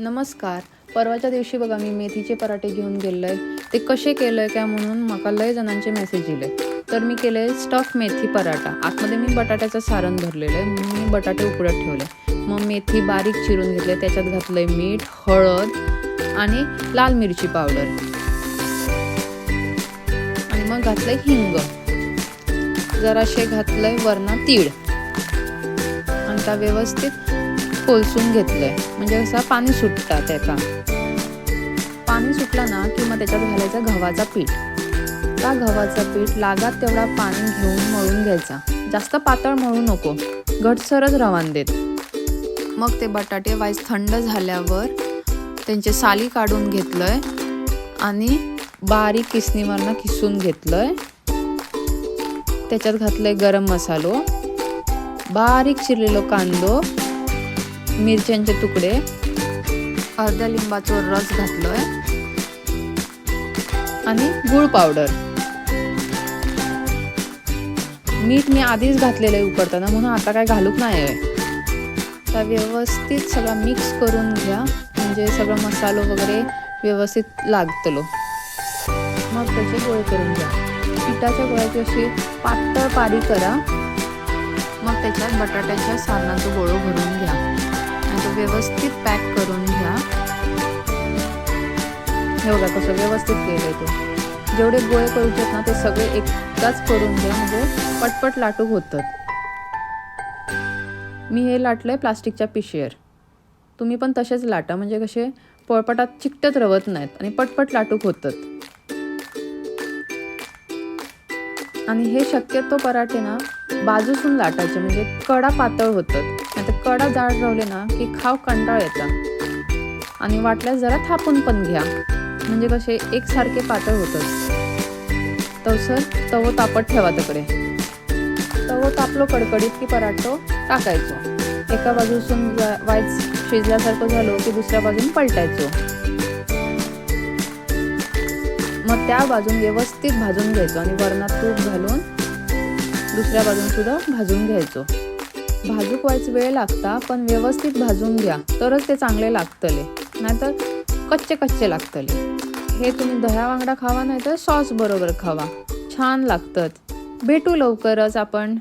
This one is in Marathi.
नमस्कार. परवाच्या दिवशी बघा मी मेथीचे पराठे घेऊन गेलोय. ते कसे केलं आहे काय म्हणून म्हाका लय जणांचे मेसेज दिले. तर मी केले स्टफ मेथी पराठा. आतमध्ये मी बटाट्याचं सारण भरलेलं आहे मी बटाटे उकडत ठेवले. मग मेथी बारीक चिरून घेतले. त्याच्यात घातलंय मीठ हळद आणि लाल मिरची पावडर. आणि मग घातलंय हिंग. जराशे घातलंय वरना तीळ. आणि त्या व्यवस्थित कोलसून घेतलंय. म्हणजे असा पाणी सुटता त्याचा. पाणी सुटला ना की मग त्याच्यात घालायचं गव्हाचा पीठ. त्या गव्हाचं पीठ लागात तेवढा पाणी घेऊन मळून घ्यायचा. जास्त पातळ मळू नको. घटसरच रवान देत. मग ते बटाटे वाईस थंड झाल्यावर त्यांचे साली काढून घेतलंय आणि बारीक किसणीवरनं किसून घेतलंय. त्याच्यात घातलंय गरम मसालो. बारीक चिरलेलो कांदो. मिरच्यांचे तुकडे. अर्ध्या लिंबाचा रस घातलोय. आणि गुळ पावडर. मीठ मी आधीच घातलेलं आहे उकडताना म्हणून आता काय घालूक नाही आहे तर व्यवस्थित सगळं मिक्स करून घ्या. म्हणजे सगळं मसालो वगैरे व्यवस्थित लागतलो. मग त्याचे गोळे करून घ्या. पिठाच्या गोळ्याची अशी पातळ पारी करा. मग त्याच्यात बटाट्याच्या सारणाचं गोळं भरून घ्या. आणि व्यवस्थित पॅक करून घ्या. हे बघा कसं व्यवस्थित केलंय ते. जेवढे गोळे करूचे ना ते सगळे एकदाच करून घ्या म्हणजे पटपट लाटूक होतात. मी हे लाटलंय प्लास्टिकच्या पिशेर तुम्ही पण तसेच लाटा म्हणजे कसे पोळपटात चिकटत रवत नाहीत आणि पटपट लाटूक होतात. आणि हे शक्यतो पराठे ना बाजूसून लाटायचे म्हणजे कडा पातळ होतात. आता कडा जाड रावले ना की खाव कंटाळ येतात आणि वाटल्यास जरा थापून पण घ्या. म्हणजे कसे एकसारखे पातळ होतात. तसं तवो तापत ठेवा तिकडे. तवो तापलो कडकडीत की पराठो टाकायचो. एका बाजूसून वायच शिजल्यासारखं झालो की दुसऱ्या बाजून पलटायचो. मग त्या बाजून व्यवस्थित भाजून घ्यायचो आणि वरणात तूप घालून दुसऱ्या बाजून सुद्धा भाजून घ्यायचो. भाजूक व्हायच वेळ लागता पण व्यवस्थित भाजून घ्या. तरच ते चांगले लागतले. नाहीतर कच्चे कच्चे लागतले. हे तुम्ही दह्या वांगडा खावा नाही तर सॉस बरोबर खावा. छान लागतात. भेटू लवकरच आपण.